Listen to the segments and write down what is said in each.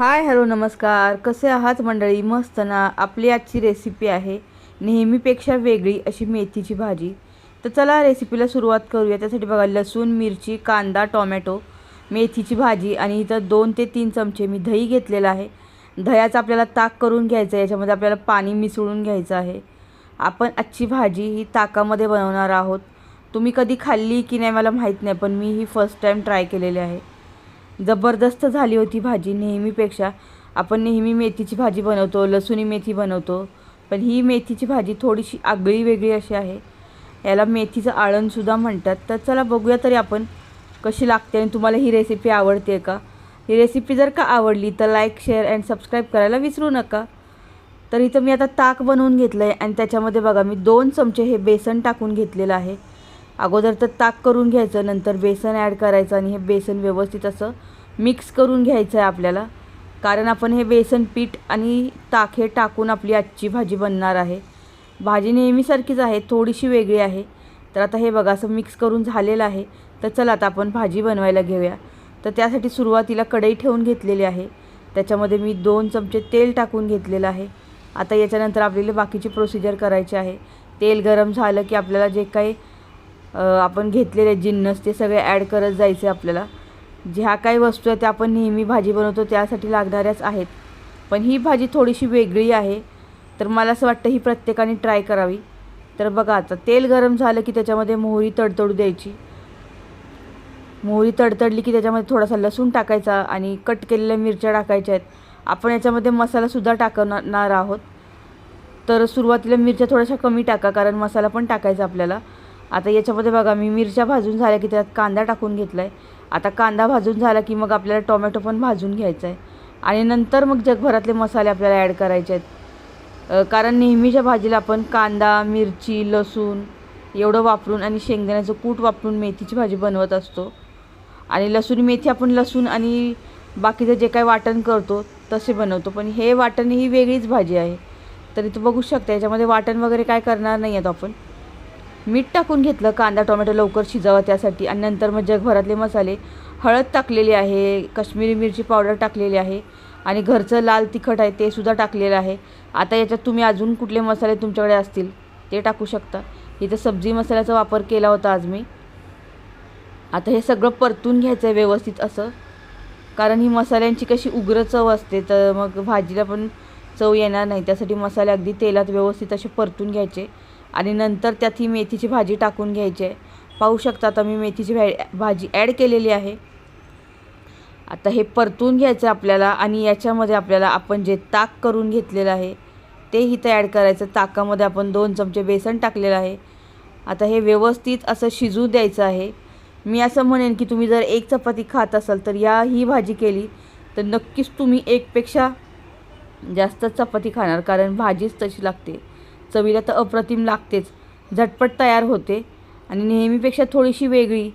Hi hello नमस्कार. कसे आहात मंडळी? मस्त ना? आपली आजची रेसिपी आहे नेहमीपेक्षा वेगळी अशी मेथीची भाजी. तर चला रेसिपीला सुरुवात करूया. त्यासाठी बघा लसूण मिरची कांदा टोमॅटो मेथीची भाजी आणि इथं दोन ते तीन चमचे मी दही घेतलेलं आहे. दह्याचं आपल्याला ताक करून घ्यायचं आहे. याच्यामध्ये आपल्याला पाणी मिसळून घ्यायचं आहे. आपण आजची भाजी ही ताकामध्ये बनवणार आहोत. तुम्ही कधी खाल्ली की नाही मला माहीत नाही पण मी ही फर्स्ट टाईम ट्राय केलेली आहे. जबरदस्त झाली होती भाजी नेहमीपेक्षा. आपण नेहमी मेथीची भाजी बनवतो लसुणी मेथी बनवतो. पण ही मेथीची भाजी थोडीशी आगळी वेगळी अशी आहे. याला मेथीचं आळणसुद्धा म्हणतात. तर चला बघूया तरी आपण कशी लागते आणि तुम्हाला ही रेसिपी आवडते का? ही रेसिपी जर का आवडली तर लाईक शेअर अँड सबस्क्राईब करायला विसरू नका. तर इथं मी आता ताक बनवून घेतलं आहे आणि त्याच्यामध्ये बघा मी दोन चमचे हे बेसन टाकून घेतलेलं आहे. अगोदर तर ताक करून घ्यायचं नंतर बेसन ॲड करायचं आणि हे बेसन व्यवस्थित असं मिक्स करून घ्यायचं आहे आपल्याला. कारण आपण हे बेसन पीठ आणि ताक हे टाकून आपली आजची भाजी बनणार आहे. भाजी नेहमीसारखीच आहे थोडीशी वेगळी आहे. तर आता हे बघा असं मिक्स करून झालेलं आहे. तर चला आता आपण भाजी बनवायला घेऊया. तर त्यासाठी सुरुवातीला कढई ठेवून घेतलेली आहे. त्याच्यामध्ये मी दोन चमचे तेल टाकून घेतलेलं आहे. आता याच्यानंतर आपल्याला बाकीची प्रोसिजर करायची आहे. तेल गरम झालं की आपल्याला जे काही आपण घेतलेले जिन्नस ते सगळे ॲड करत जायचे आपल्याला. ज्या काही वस्तू आहेत त्या आपण नेहमी भाजी बनवतो त्यासाठी लागणाऱ्याच आहेत. पण ही भाजी थोडीशी वेगळी आहे तर मला असं वाटतं ही प्रत्येकाने ट्राय करावी. तर बघा आता तेल गरम झालं की त्याच्यामध्ये मोहरी तडतडू द्यायची. मोहरी तडतडली की त्याच्यामध्ये थोडासा लसूण टाकायचा आणि कट केलेल्या मिरच्या टाकायच्या आहेत. आपण याच्यामध्ये मसालासुद्धा टाकणार आहोत. तर सुरुवातीला मिरच्या थोड्याशा कमी टाका कारण मसाला पण टाकायचा आपल्याला. आता याच्यामध्ये बघा मी मिरच्या भाजून झाल्या की त्यात कांदा टाकून घेतला आहे आता कांदा भाजून झाला की मग आपल्याला टोमॅटो पण भाजून घ्यायचा आहे आणि नंतर मग जगभरातले मसाले आपल्याला ॲड करायचे आहेत. कारण नेहमीच्या भाजीला आपण कांदा मिरची लसूण एवढं वापरून आणि शेंगदाण्याचं कूट वापरून मेथीची भाजी बनवत असतो. आणि लसूण मेथी आपण लसूण आणि बाकीचं जे काही वाटण करतो तसे बनवतो. पण हे वाटण ही वेगळीच भाजी आहे. तरी तू बघू शकता याच्यामध्ये वाटण वगैरे काय करणार नाही आहेत आपण. मीठ टाकून घेतलं कांदा टोमॅटो लवकर शिजावा त्यासाठी. आणि नंतर मग जगभरातले मसाले हळद टाकलेली आहे काश्मीरी मिरची पावडर टाकलेली आहे आणि घरचं लाल तिखट आहे ते सुद्धा टाकलेलं आहे. आता याच्यात तुम्ही अजून कुठले मसाले तुमच्याकडे असतील ते टाकू शकता. इथं सब्जी मसाल्याचा वापर केला होता आज मी. आता हे सगळं परतून घ्यायचं आहे व्यवस्थित असं. कारण ही मसाल्यांची कशी उग्र चव असते तर मग भाजीला पण चव येणार नाही. त्यासाठी मसाले अगदी तेलात व्यवस्थित असे परतून घ्यायचे. आणि नंतर त्यात ही मेथीची भाजी टाकून घ्यायची आहे. पाहू शकता आता मी मेथीची भा भाजी ॲड केलेली आहे. आता हे परतून घ्यायचं आपल्याला आणि याच्यामध्ये आपल्याला आपण जे ताक करून घेतलेलं आहे ते इथं ॲड करायचं ताकामध्ये आपण दोन चमचे बेसन टाकलेलं आहे. आता हे व्यवस्थित असं शिजू द्यायचं आहे. मी असं म्हणेन की तुम्ही जर एक चपाती खात असाल तर या ही भाजी केली तर नक्कीच तुम्ही एकपेक्षा जास्त चपाती खाणार कारण भाजीच तशी लागते. चवीला तर अप्रतिम लागतेच. झटपट तयार होते आणि नेहमीपेक्षा थोडीशी वेगळी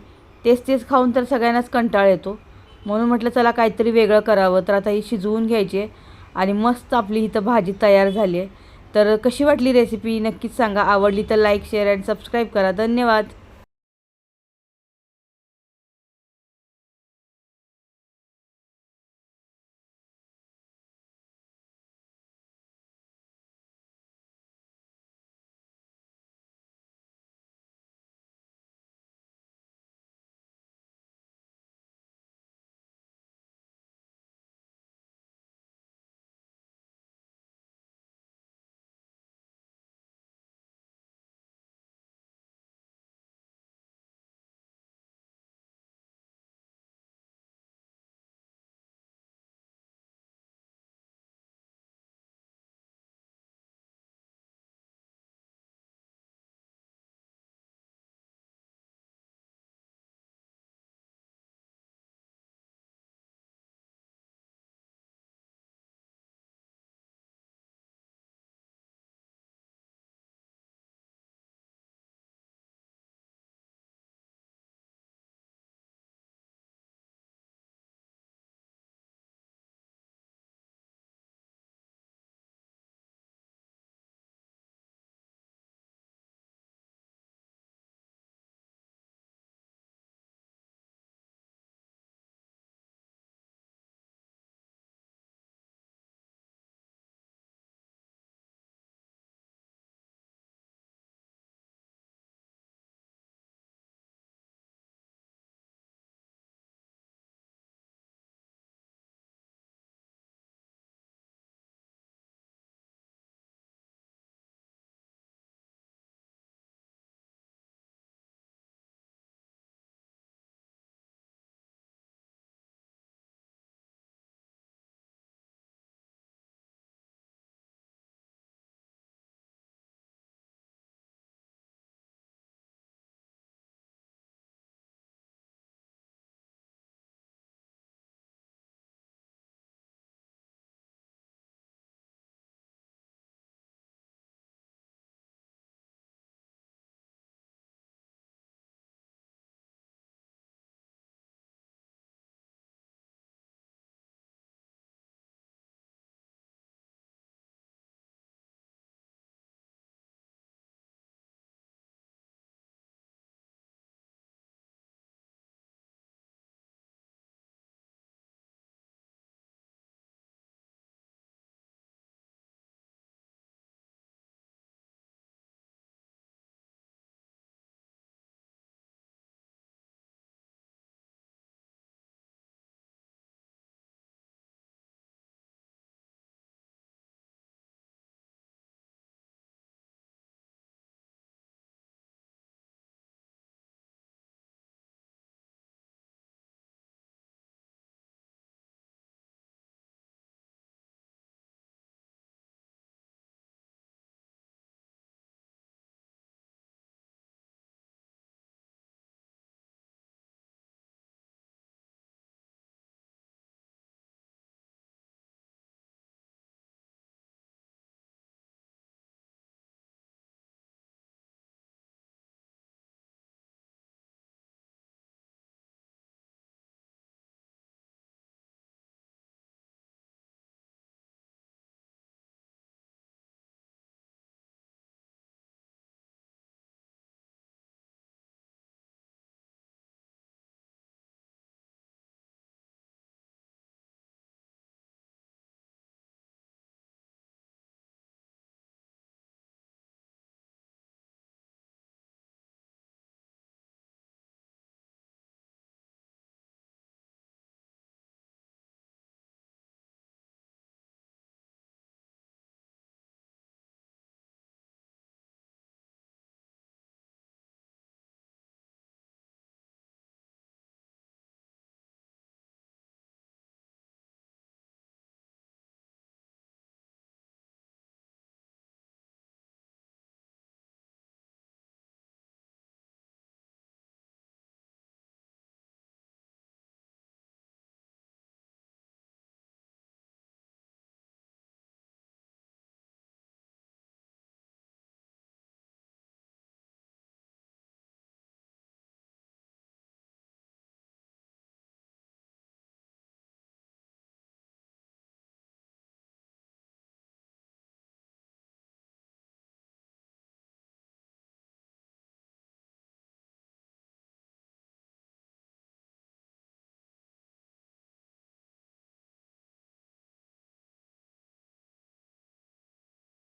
तेच तेच खाऊन तर सगळ्यांनाच कंटाळ येतो. म्हणून म्हटलं चला काहीतरी वेगळं करावं. तर आता ही शिजवून घ्यायची आहे आणि मस्त आपली इथं भाजी तयार झाली आहे. तर कशी वाटली रेसिपी नक्कीच सांगा. आवडली तर लाईक शेअर अँड सबस्क्राईब करा. धन्यवाद.